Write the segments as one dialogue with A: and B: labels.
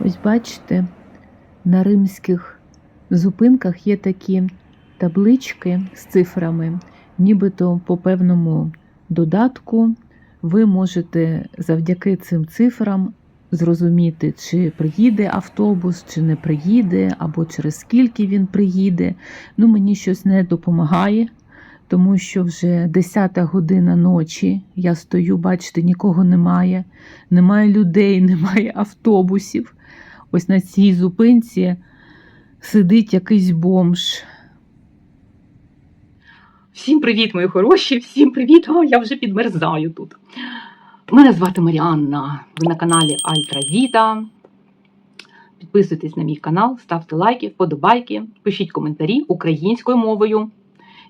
A: Ось бачите, на римських зупинках є такі таблички з цифрами, нібито по певному додатку ви можете завдяки цим цифрам зрозуміти, чи приїде автобус, чи не приїде, або через скільки він приїде. Ну, мені щось не допомагає, тому що вже 10 година ночі я стою, бачите, нікого немає, немає людей, немає автобусів. Ось на цій зупинці сидить якийсь бомж.
B: Всім привіт, мої хороші! Всім привіт! О, я вже підмерзаю тут. Мене звати Маріанна. Ви на каналі Альтра Віта. Підписуйтесь на мій канал, ставте лайки, вподобайки, пишіть коментарі українською мовою.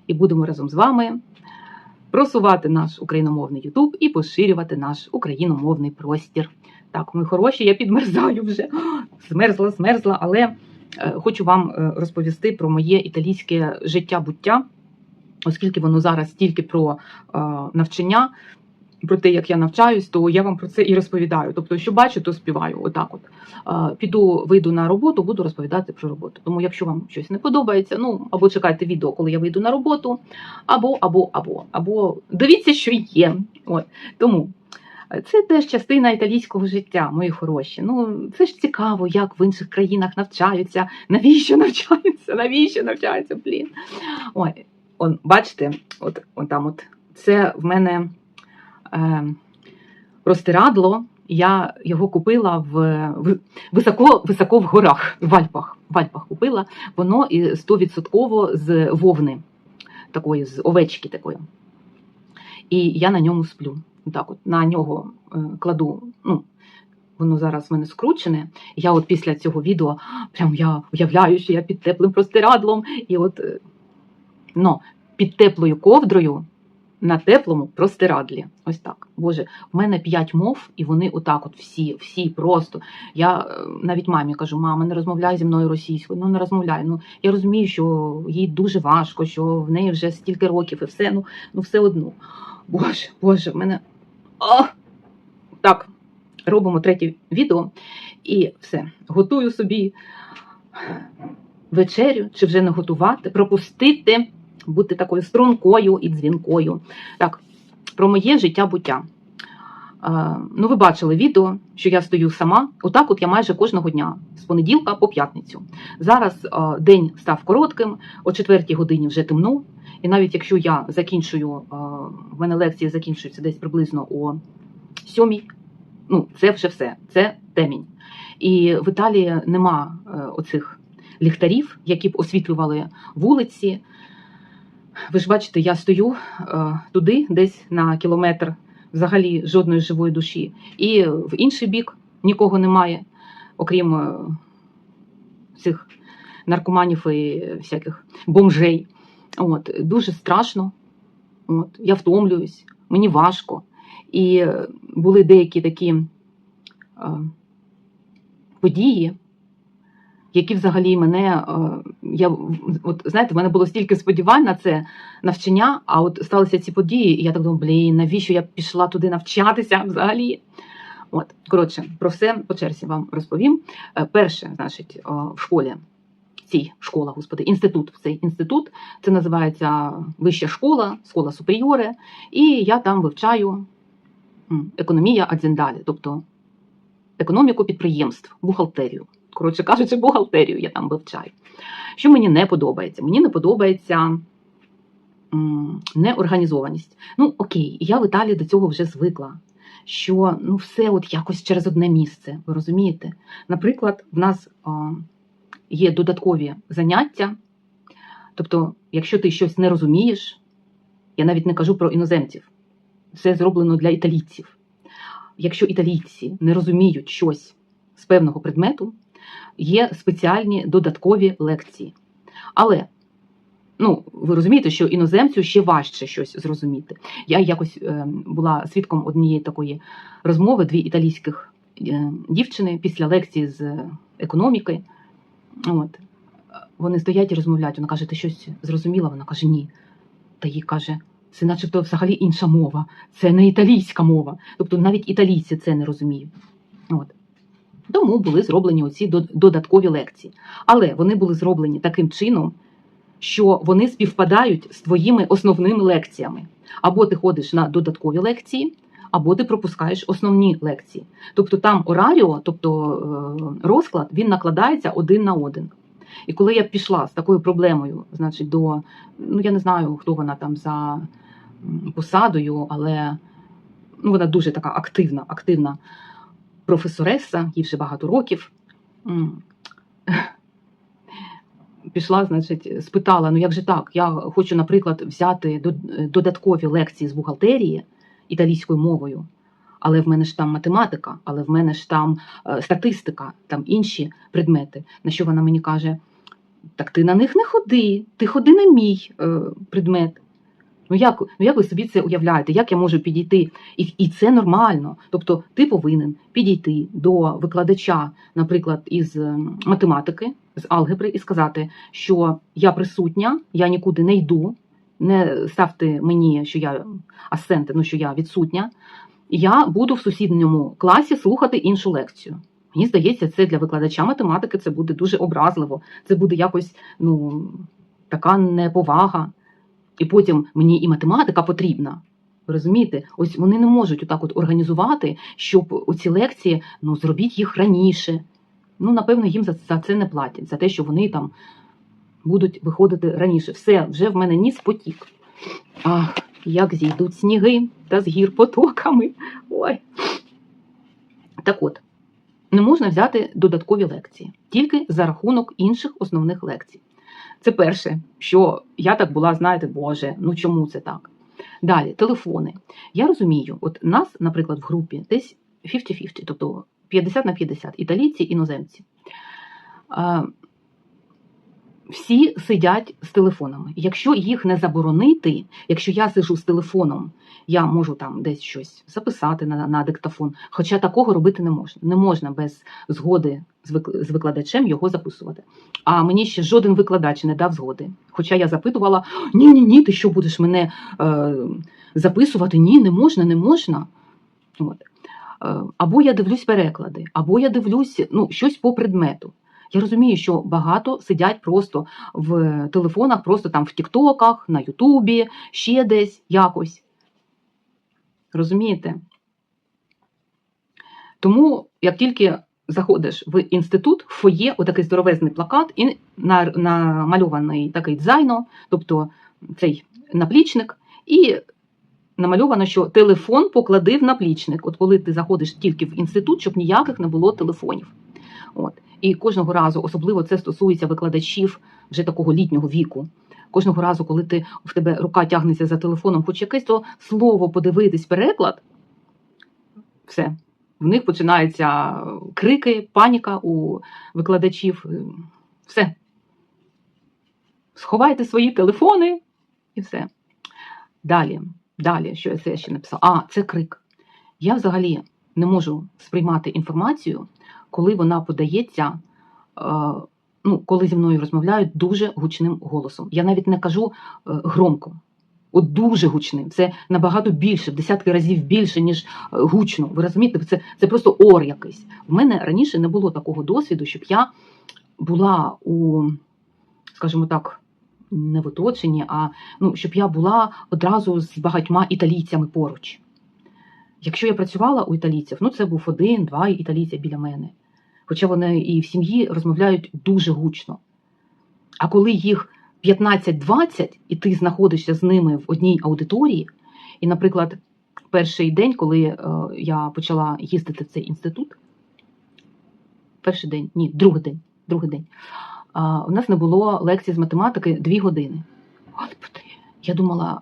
B: І будемо разом з вами просувати наш україномовний Ютуб і поширювати наш україномовний простір. Так, мої хороші, я підмерзаю вже. Змерзла, змерзла, але е, хочу вам е, розповісти про моє італійське життя-буття оскільки воно зараз тільки про е, навчання, про те, як я навчаюсь, то я вам про це і розповідаю. Тобто, що бачу, то співаю. Отак, от піду, вийду на роботу, буду розповідати про роботу. Тому, якщо вам щось не подобається, ну або чекайте відео, коли я вийду на роботу, або, або, або, або дивіться, що є. От тому. Це теж частина італійського життя, мої хороші. Ну це ж цікаво, як в інших країнах навчаються, навіщо навчаються, навіщо навчаються, блін. Ой, он, бачите, от, от там от це в мене е, простирадло. Я його купила в високо, високо в горах, в Альпах. В Альпах купила. Воно і 100% з вовни, такої, з овечки такої. І я на ньому сплю. Так, от на нього е, кладу. Ну, воно зараз в мене скручене. Я от після цього відео прям я уявляю, що я під теплим простирадлом, і от но під теплою ковдрою на теплому простирадлі. Ось так. Боже, в мене п'ять мов, і вони отак, от всі, всі просто. Я е, навіть мамі кажу, мама, не розмовляй зі мною російською. Ну не розмовляй. Ну я розумію, що їй дуже важко, що в неї вже стільки років і все. Ну, ну все одно. Боже, Боже, в мене. А! Так, робимо третє відео і все. Готую собі вечерю, чи вже не готувати, пропустити, бути такою стрункою і дзвінкою. Так, про моє життя-буття. Ну, ви бачили відео, що я стою сама. Отак, от я майже кожного дня, з понеділка по п'ятницю. Зараз день став коротким, о 4 годині вже темно. І навіть якщо я закінчую, в мене лекції закінчуються десь приблизно о 7, ну, це вже все, це темінь. І в Італії нема е, оцих ліхтарів, які б освітлювали вулиці. Ви ж бачите, я стою е, туди, десь на кілометр, взагалі жодної живої душі. І в інший бік нікого немає, окрім е, цих наркоманів і всяких бомжей. От, дуже страшно. От, я втомлююсь, мені важко. І е, були деякі такі е, події, які взагалі мене. е, Я от знаєте, в мене було стільки сподівань на це навчання, а от сталися ці події, і я так думаю, блін, навіщо я пішла туди навчатися взагалі? От, коротше, про все по черзі вам розповім. Е, Перше, значить, в школі. Цій школа, господи, інститут. Цей інститут це називається вища школа, школа суперіоре, і я там вивчаю економія адзендалі, тобто економіку підприємств, бухгалтерію. Коротше кажучи, бухгалтерію я там вивчаю. Що мені не подобається? Мені не подобається неорганізованість. Ну, окей, я в Італії до цього вже звикла. Що ну все от якось через одне місце, ви розумієте? Наприклад, в нас а, є додаткові заняття. Тобто, якщо ти щось не розумієш, я навіть не кажу про іноземців, це зроблено для італійців. Якщо італійці не розуміють щось з певного предмету, є спеціальні додаткові лекції. Але ну, ви розумієте, що іноземцю ще важче щось зрозуміти. Я якось е, була свідком однієї такої розмови, дві італійських е, дівчини після лекції з економіки. От. Вони стоять і розмовляють. Вона каже, ти щось зрозуміла? Вона каже, ні. Та їй каже, це начебто взагалі інша мова, це не італійська мова. Тобто навіть італійці це не розуміють. От. Тому були зроблені оці додаткові лекції. Але вони були зроблені таким чином, що вони співпадають з твоїми основними лекціями. Або ти ходиш на додаткові лекції, або ти пропускаєш основні лекції. Тобто там ораріо, тобто е, розклад, він накладається один на один. І коли я пішла з такою проблемою, значить, до ну я не знаю, хто вона там за посадою, але ну, вона дуже така активна, активна професореса, їй вже багато років. Пішла, значить, спитала: ну як же так? Я хочу, наприклад, взяти додаткові лекції з бухгалтерії італійською мовою. Але в мене ж там математика, але в мене ж там е, статистика, там інші предмети. На що вона мені каже: так ти на них не ходи, ти ходи на мій е, предмет. Ну як, ну як ви собі це уявляєте? Як я можу підійти? І, і це нормально. Тобто ти повинен підійти до викладача, наприклад, із е, математики, з алгебри, і сказати, що я присутня, я нікуди не йду. Не ставте мені, що я асенти, ну що я відсутня. Я буду в сусідньому класі слухати іншу лекцію. Мені здається, це для викладача математики це буде дуже образливо. Це буде якось ну, така неповага. І потім мені і математика потрібна. Розумієте, ось вони не можуть отак от організувати, щоб оці лекції ну, зробіть їх раніше. Ну, напевно, їм за, за це не платять, за те, що вони там будуть виходити раніше. Все, вже в мене ніс потік. Ах, як зійдуть сніги та з гір потоками. Ой. Так от, не можна взяти додаткові лекції, тільки за рахунок інших основних лекцій. Це перше, що я так була, знаєте, Боже, ну чому це так? Далі, телефони. Я розумію, от нас, наприклад, в групі десь 50-50, тобто 50 на 50, італійці, іноземці. Всі сидять з телефонами. Якщо їх не заборонити, якщо я сижу з телефоном, я можу там десь щось записати на, на диктофон. Хоча такого робити не можна. Не можна без згоди з викладачем його записувати. А мені ще жоден викладач не дав згоди. Хоча я запитувала: ні, ні, ні, ти що будеш мене е, записувати? Ні, не можна, не можна. От. Е, або я дивлюсь переклади, або я дивлюсь ну, щось по предмету. Я розумію, що багато сидять просто в телефонах, просто там в Тіктоках, на Ютубі, ще десь якось. Розумієте? Тому, як тільки заходиш в інститут, в фоє, отакий здоровезний плакат, і на- намальований такий дзайно, тобто цей наплічник, і намальовано, що телефон поклади в наплічник. От коли ти заходиш тільки в інститут, щоб ніяких не було телефонів. От. І кожного разу, особливо це стосується викладачів вже такого літнього віку. Кожного разу, коли ти в тебе рука тягнеться за телефоном, хоч якесь то слово подивитись, переклад, все. В них починаються крики, паніка у викладачів. Все. Сховайте свої телефони і все. Далі, далі, що я це ще написала? А, це крик. Я взагалі не можу сприймати інформацію, коли вона подається, е, ну, коли зі мною розмовляють дуже гучним голосом. Я навіть не кажу е, громко. От дуже гучним. Це набагато більше, в десятки разів більше, ніж е, гучно. Ви розумієте, це, це просто ор якийсь. В мене раніше не було такого досвіду, щоб я була у, скажімо так, не в оточенні, а ну, щоб я була одразу з багатьма італійцями поруч. Якщо я працювала у італійців, ну це був один-два італійця біля мене. Хоча вони і в сім'ї розмовляють дуже гучно. А коли їх 15-20, і ти знаходишся з ними в одній аудиторії, і, наприклад, перший день, коли е, я почала їздити в цей інститут, перший день, ні, другий день, другий день, у нас не було лекцій з математики дві години. Я думала,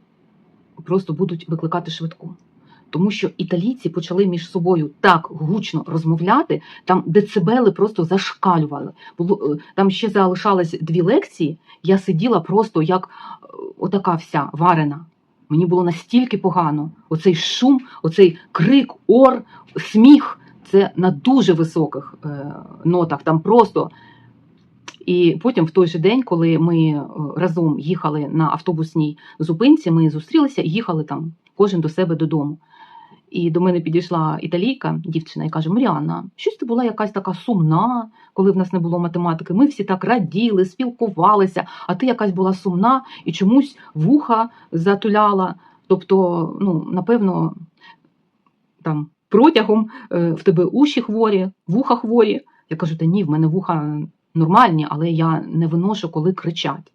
B: просто будуть викликати швидку. Тому що італійці почали між собою так гучно розмовляти, там децибели просто зашкалювали. Було е, там ще залишалось дві лекції. Я сиділа просто як е, отака вся варена. Мені було настільки погано. Оцей шум, оцей крик, ор, сміх це на дуже високих е, нотах. Там просто. І потім, в той же день, коли ми разом їхали на автобусній зупинці, ми зустрілися і їхали там кожен до себе додому. І до мене підійшла італійка, дівчина, і каже: Маріанна, щось ти була якась така сумна, коли в нас не було математики. Ми всі так раділи, спілкувалися, а ти якась була сумна і чомусь вуха затуляла. Тобто, ну, напевно, там протягом е, в тебе уші хворі, вуха хворі. Я кажу, та ні, в мене вуха нормальні, але я не виношу, коли кричать.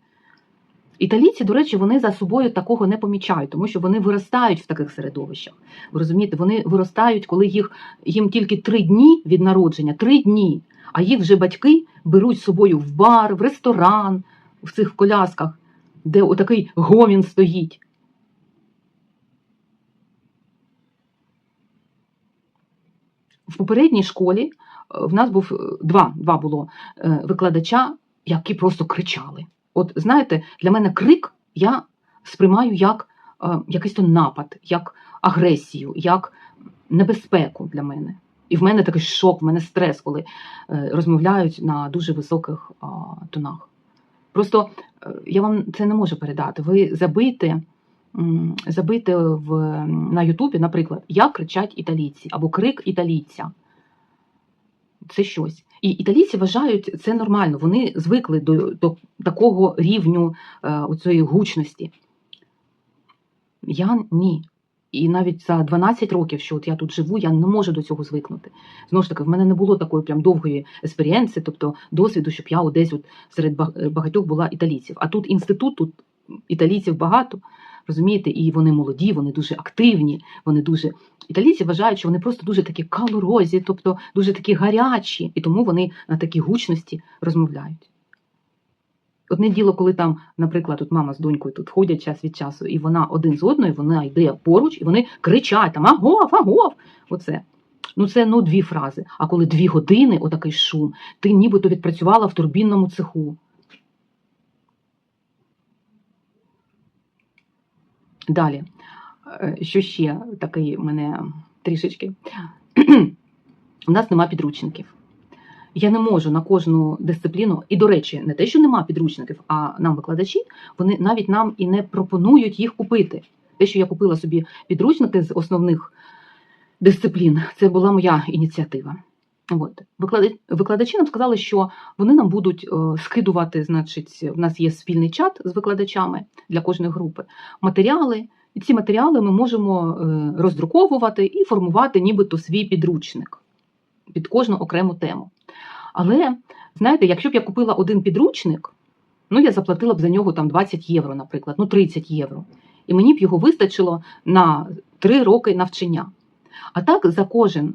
B: Італійці, до речі, вони за собою такого не помічають, тому що вони виростають в таких середовищах. Ви розумієте, вони виростають, коли їх їм тільки три дні від народження, три дні, а їх вже батьки беруть з собою в бар, в ресторан, в цих колясках, де отакий гомін стоїть. В попередній школі е, в нас був е, два, два було е, викладача, які просто кричали. От знаєте, для мене крик я сприймаю як е, якийсь то напад, як агресію, як небезпеку для мене. І в мене такий шок, в мене стрес, коли е, розмовляють на дуже високих а, тонах. Просто е, я вам це не можу передати. Ви забийте, м, забийте в, на Ютубі, наприклад, як кричать італійці або крик італійця. Це щось. І італійці вважають це нормально. Вони звикли до, до такого рівню е, оцієї гучності. Я ні. І навіть за 12 років, що от я тут живу, я не можу до цього звикнути. Знову ж таки, в мене не було такої прям довгої експерієнси, тобто досвіду, щоб я десь от серед багатьох була італійців. А тут інститут, тут італійців багато, розумієте, і вони молоді, вони дуже активні, вони дуже. Італійці вважають, що вони просто дуже такі калорозі, тобто дуже такі гарячі, і тому вони на такій гучності розмовляють. Одне діло, коли там, наприклад, от мама з донькою тут ходять час від часу, і вона один з одною, вона йде поруч, і вони кричать там агов, агов. Оце. Ну, це ну дві фрази. А коли дві години, отакий шум, ти нібито відпрацювала в турбінному цеху. Далі. Е, Що ще такий мене трішечки? У нас нема підручників. Я не можу на кожну дисципліну, і, до речі, не те, що нема підручників, а нам викладачі, вони навіть нам і не пропонують їх купити. Те, що я купила собі підручники з основних дисциплін, це була моя ініціатива. От. Викладачі, нам сказали, що вони нам будуть е, скидувати, значить, в нас є спільний чат з викладачами для кожної групи, матеріали. І ці матеріали ми можемо е, роздруковувати і формувати нібито свій підручник під кожну окрему тему. Але знаєте, якщо б я купила один підручник, ну я заплатила б за нього там 20 євро, наприклад, ну 30 євро. І мені б його вистачило на 3 роки навчання. А так за кожен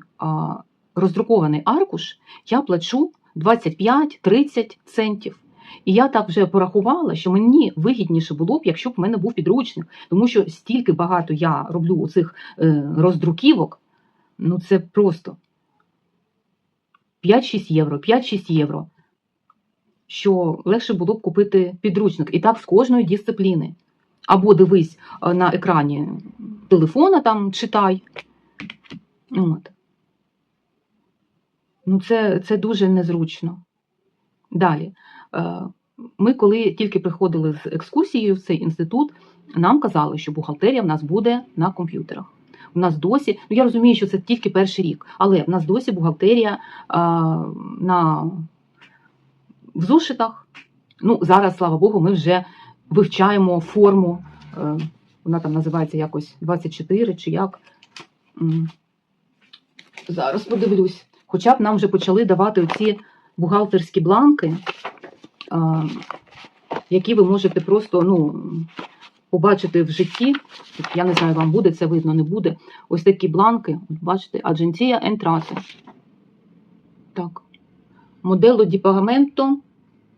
B: роздрукований аркуш я плачу 25-30 центів. І я так вже порахувала, що мені вигідніше було б, якщо б в мене був підручник, тому що стільки багато я роблю оцих е, роздруківок, ну це просто 5-6 євро, 5-6 євро. Що легше було б купити підручник. І так з кожної дисципліни. Або дивись е, на екрані телефона, там читай. От. Ну, це, це дуже незручно. Далі. Е, Ми, коли тільки приходили з екскурсією в цей інститут, нам казали, що бухгалтерія в нас буде на комп'ютерах. У нас досі, ну я розумію, що це тільки перший рік, але в нас досі бухгалтерія а, на в зошитах. Ну, зараз, слава Богу, ми вже вивчаємо форму. е, Вона там називається якось 24 чи як. Зараз подивлюсь. Хоча б нам вже почали давати оці бухгалтерські бланки, які ви можете просто ну, побачити в житті. Я не знаю, вам буде це видно, не буде. Ось такі бланки, бачите, Агенція Ентрати. Так. Модело ді пагаменто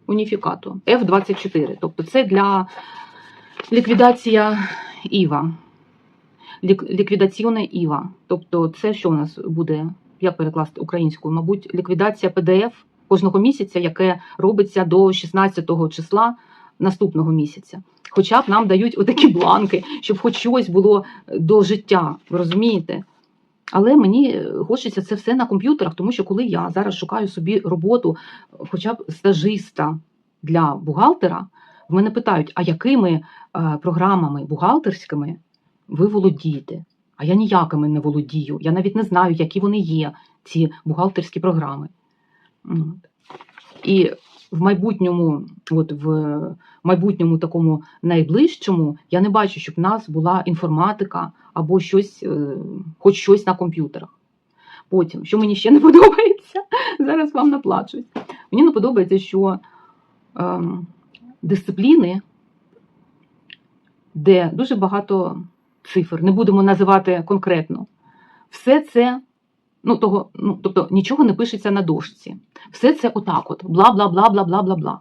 B: уніфікато F24. Тобто це для ліквідація ІВА. Лік- Ліквідаціоне ІВА. Тобто, це що у нас буде, як перекласти українською? Мабуть, ліквідація ПДФ кожного місяця, яке робиться до 16 числа наступного місяця. Хоча б нам дають отакі бланки, щоб хоч щось було до життя, розумієте? Але мені хочеться це все на комп'ютерах, тому що коли я зараз шукаю собі роботу, хоча б стажиста для бухгалтера, в мене питають, а якими е, програмами бухгалтерськими ви володієте? А я ніякими не володію. Я навіть не знаю, які вони є, ці бухгалтерські програми. І в майбутньому, от в майбутньому такому найближчому, я не бачу, щоб в нас була інформатика або щось, е, хоч щось на комп'ютерах. Потім, що мені ще не подобається, зараз вам наплачусь. Мені не подобається, що ем, дисципліни, де дуже багато цифр, не будемо називати конкретно, все це, ну, того, ну, тобто нічого не пишеться на дошці. Все це отак от, бла, бла, бла, бла, бла, бла, бла.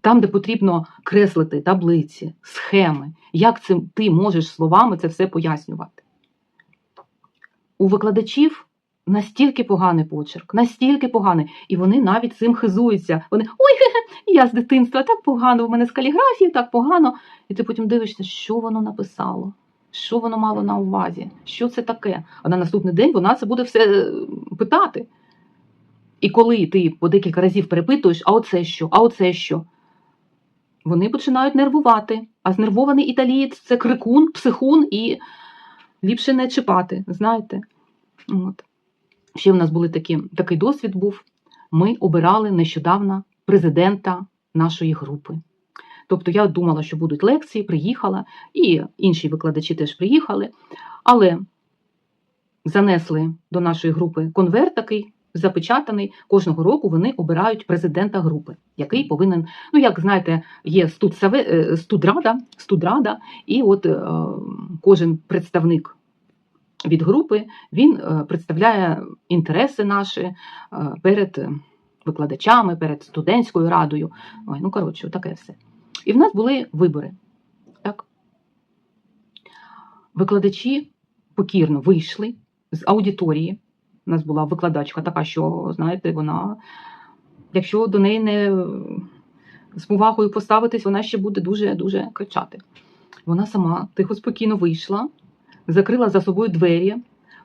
B: Там, де потрібно креслити таблиці, схеми, як цим ти можеш словами це все пояснювати. У викладачів настільки поганий почерк, настільки поганий, і вони навіть цим хизуються. Вони ой, хе-хе, я з дитинства так погано, в мене з каліграфією так погано. І ти потім дивишся, що воно написало, що воно мало на увазі, що це таке. А на наступний день вона це буде все е, питати. І коли ти по декілька разів перепитуєш, а оце що, а оце що, вони починають нервувати. А знервований італієць це крикун, психун і ліпше не чіпати, знаєте. От. Ще в нас були такі, такий досвід був. Ми обирали нещодавно президента нашої групи. Тобто я думала, що будуть лекції, приїхала, і інші викладачі теж приїхали, але занесли до нашої групи конверт такий запечатаний. Кожного року вони обирають президента групи, який повинен, ну як знаєте, є студсаве, е, студрада, студрада, і от е, кожен представник від групи він е, представляє інтереси наші е, перед викладачами, перед студентською радою. Ой, ну коротше, таке все. І в нас були вибори. Так? Викладачі покірно вийшли з аудиторії. У нас була викладачка така, що, знаєте, вона, якщо до неї не з повагою поставитись, вона ще буде дуже-дуже кричати. Вона сама тихо спокійно вийшла, закрила за собою двері.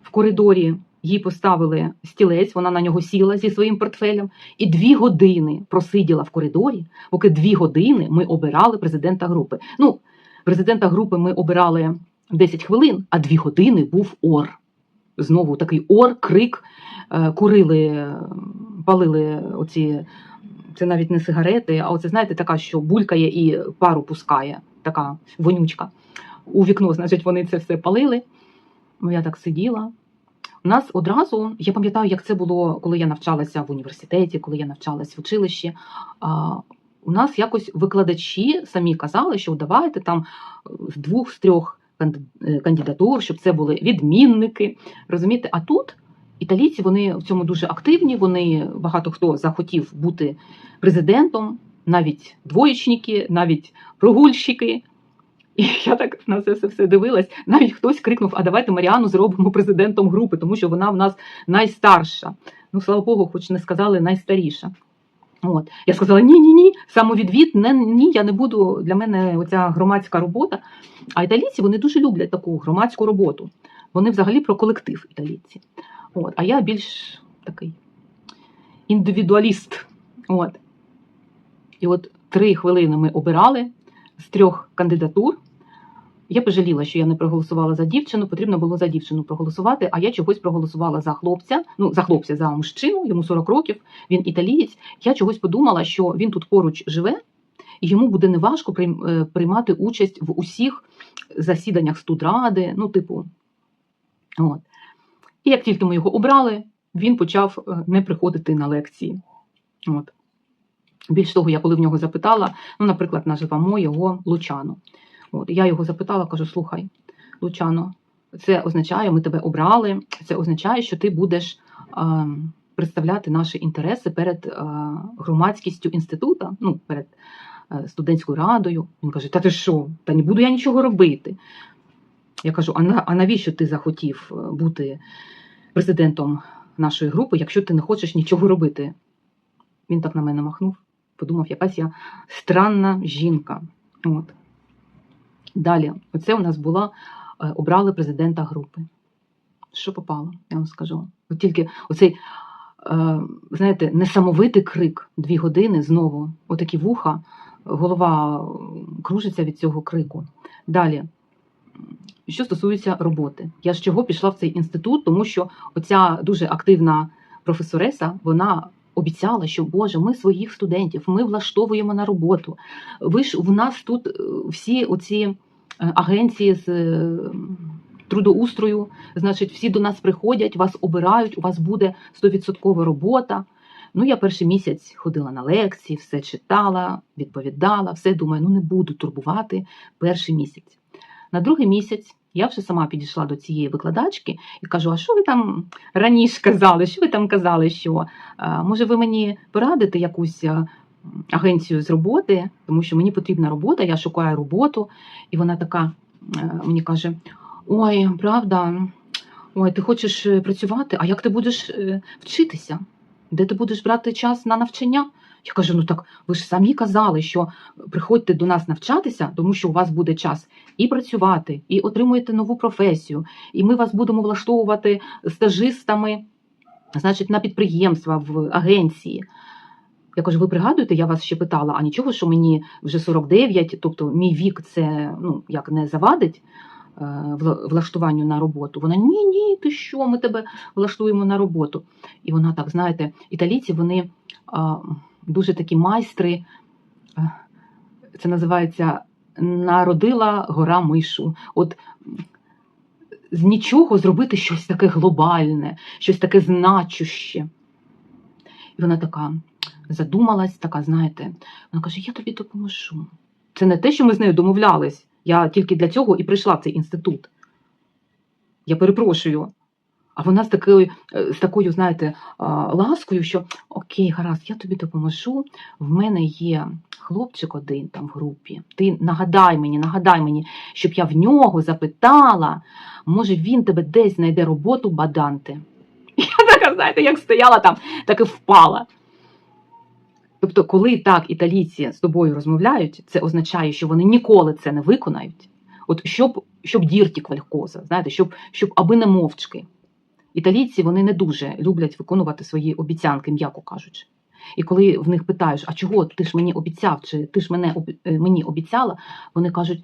B: В коридорі їй поставили стілець, вона на нього сіла зі своїм портфелем, і дві години просиділа в коридорі, поки дві години ми обирали президента групи. Ну, президента групи ми обирали 10 хвилин, а дві години був ор. Знову такий ор, крик, е, курили, палили оці. Це навіть не сигарети, а оце, знаєте, така, що булькає і пару пускає, така вонючка. У вікно, значить, вони це все палили. Ну, я так сиділа. У нас одразу, я пам'ятаю, як це було, коли я навчалася в університеті, коли я навчалась в училищі. У нас якось викладачі самі казали, що давайте там з двох, з трьох е, кандидатур, щоб це були відмінники. Розумієте? А тут італійці вони в цьому дуже активні. Вони багато хто захотів бути президентом, навіть двоєчники, навіть прогульщики. І я так на це все, все дивилась. Навіть хтось крикнув: А давайте Маріану зробимо президентом групи, тому що вона в нас найстарша. Ну, слава Богу, хоч не сказали найстаріша. От. Я сказала: ні, ні, ні, самовідвід, не, ні, я не буду. Для мене оця громадська робота. А італійці вони дуже люблять таку громадську роботу. Вони взагалі про колектив італійці. От. А я більш такий індивідуаліст. От. І от три хвилини ми обирали з трьох кандидатур. Я пожаліла, що я не проголосувала за дівчину, потрібно було за дівчину проголосувати, а я чогось проголосувала за хлопця, ну за хлопця, за мужчину, йому 40 років, він італієць. Я чогось подумала, що він тут поруч живе, і йому буде неважко е, приймати участь в усіх засіданнях студради, ну, типу. От. І як тільки ми його обрали, він почав е, не приходити на лекції. От. Більш того, я коли в нього запитала, ну, наприклад, називамо його Лучано. От, я його запитала, кажу: слухай, Лучано, це означає, ми тебе обрали, це означає, що ти будеш е, представляти наші інтереси перед е, громадськістю інституту, ну, перед е, студентською радою. Він каже: Та ти що? Та не буду я нічого робити. Я кажу: а, на, а навіщо ти захотів е, бути президентом нашої групи, якщо ти не хочеш нічого робити? Він так на мене махнув, подумав, якась я странна жінка. От. Далі, оце у нас була е, обрали президента групи. Що попало, я вам скажу. От тільки оцей, е, знаєте, несамовитий крик дві години знову, отакі вуха, голова кружиться від цього крику. Далі що стосується роботи, я з чого пішла в цей інститут, тому що оця дуже активна професореса, вона обіцяла, що Боже, ми своїх студентів, ми влаштовуємо на роботу. Ви ж в нас тут е, всі оці е, агенції з е, трудоустрою, значить, всі до нас приходять, вас обирають, у вас буде 100% робота. Ну, я перший місяць ходила на лекції, все читала, відповідала, все думаю, ну не буду турбувати перший місяць. На другий місяць я вже сама підійшла до цієї викладачки і кажу: а що ви там раніше казали? Що ви там казали? Що може ви мені порадите якусь агенцію з роботи, тому що мені потрібна робота, я шукаю роботу, і вона така е, мені каже: Ой, правда, ой, ти хочеш е, працювати, а як ти будеш е, вчитися? Де ти будеш брати час на навчання? Я кажу: ну так ви ж самі казали, що приходьте до нас навчатися, тому що у вас буде час і працювати, і отримуєте нову професію, і ми вас будемо влаштовувати стажистами, значить, на підприємства, в агенції. Я кажу, ви пригадуєте, я вас ще питала, а нічого, що мені вже 49, тобто мій вік це ну, як не завадить е, влаштуванню на роботу. Вона ні, ні, ти що, ми тебе влаштуємо на роботу. І вона так, знаєте, італійці вони дуже такі майстри. е, Це називається народила гора мишу. От з нічого зробити щось таке глобальне, щось таке значуще. І вона така задумалась, така, знаєте, вона каже: Я тобі допоможу. Це не те, що ми з нею домовлялись. Я тільки для цього і прийшла в цей інститут. Я перепрошую. А вона з такою, е, з такою, знаєте, ласкою, що окей, гаразд, я тобі допоможу. В мене є хлопчик один там в групі. Ти нагадай мені, нагадай мені, щоб я в нього запитала, може він тебе десь знайде роботу баданти. Я така, знаєте, як стояла там, так і впала. Тобто, коли так італійці з тобою розмовляють, це означає, що вони ніколи це не виконають. От щоб, щоб дірті квалькоза, знаєте, щоб, щоб аби не мовчки. Італійці вони не дуже люблять виконувати свої обіцянки, м'яко кажучи. І коли в них питаєш, а чого ти ж мені обіцяв, чи ти ж мене е, мені обіцяла, вони кажуть: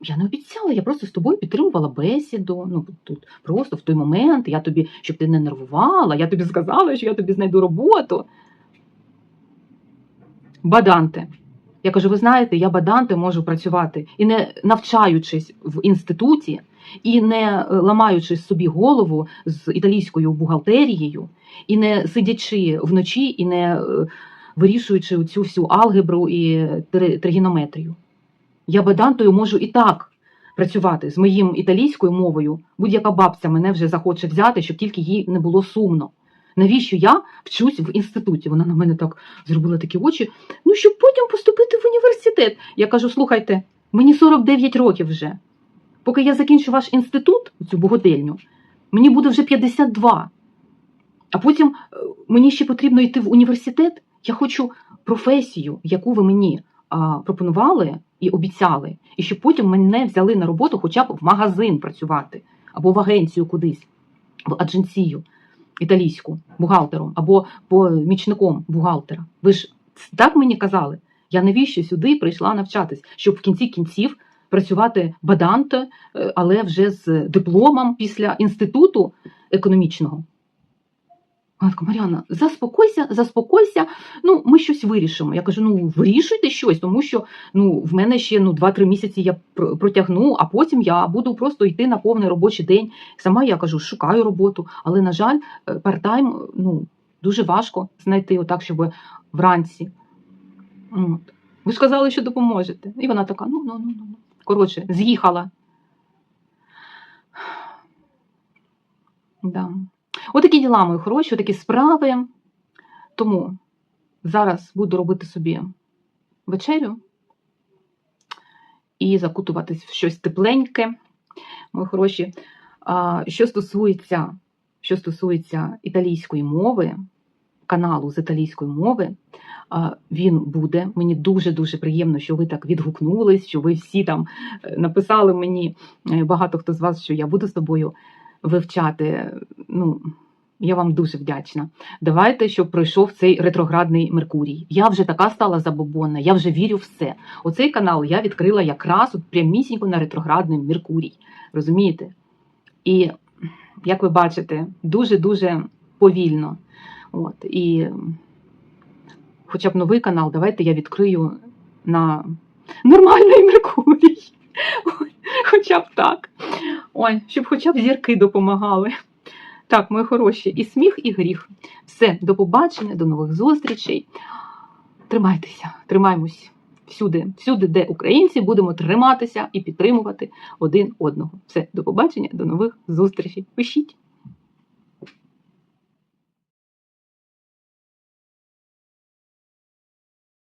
B: я не обіцяла, я просто з тобою підтримувала бесіду. Ну тут просто в той момент я тобі, щоб ти не нервувала, я тобі сказала, що я тобі знайду роботу. Баданте. Я кажу, ви знаєте, я баданте можу працювати і не навчаючись в інституті, і не е, ламаючи собі голову з італійською бухгалтерією, і не сидячи вночі, і не е, вирішуючи цю всю алгебру і три- тригонометрію. Я бадантою можу і так працювати з моїм італійською мовою. Будь-яка бабця мене вже захоче взяти, щоб тільки їй не було сумно. Навіщо я вчусь в інституті? Вона на мене так зробила такі очі. Ну, щоб потім поступити в університет. Я кажу: слухайте, мені 49 років вже. Поки я закінчу ваш інститут, цю боготельню, мені буде вже 52. А потім е, мені ще потрібно йти в університет. Я хочу професію, яку ви мені а, пропонували і обіцяли, і щоб потім мене взяли на роботу хоча б в магазин працювати, або в агенцію кудись, в адженцію італійську бухгалтером, або помічником бухгалтера. Ви ж так мені казали. Я навіщо сюди прийшла навчатись, щоб в кінці кінців працювати баданто, е, але вже з дипломом після інституту економічного. Вона така, Маріана, заспокойся, заспокойся, ну ми щось вирішимо. Я кажу: ну вирішуйте щось, тому що ну в мене ще ну 2-3 місяці я протягну, а потім я буду просто йти на повний робочий день. Сама я кажу, шукаю роботу, але на жаль, е, парт-тайм ну дуже важко знайти отак, щоб вранці. Ви ж казали, що допоможете. І вона така: ну ну ну ну. ну». Коротше, з'їхала. Да. Отакі діла, мої хороші, отакі справи. Тому зараз буду робити собі вечерю і закутуватись в щось тепленьке, мої хороші. Що стосується, що стосується італійської мови, каналу з італійської мови, він буде. Мені дуже-дуже приємно, що ви так відгукнулись, що ви всі там е, написали мені, е, багато хто з вас, що я буду з тобою вивчати. Ну, Я вам дуже вдячна. Давайте, щоб пройшов цей ретроградний Меркурій. Я вже така стала забобонна, я вже вірю в все. Оцей канал я відкрила якраз от прямісінько на ретроградний Меркурій. Розумієте? І, як ви бачите, дуже-дуже повільно. От, і хоча б новий канал, давайте я відкрию на нормальний Меркурій. Хоча б так. Ой, щоб хоча б зірки допомагали. Так, мої хороші, і сміх, і гріх. Все, до побачення, до нових зустрічей. Тримайтеся, тримаємось всюди, всюди, де українці, будемо триматися і підтримувати один одного. Все, до побачення, до нових зустрічей. Пишіть.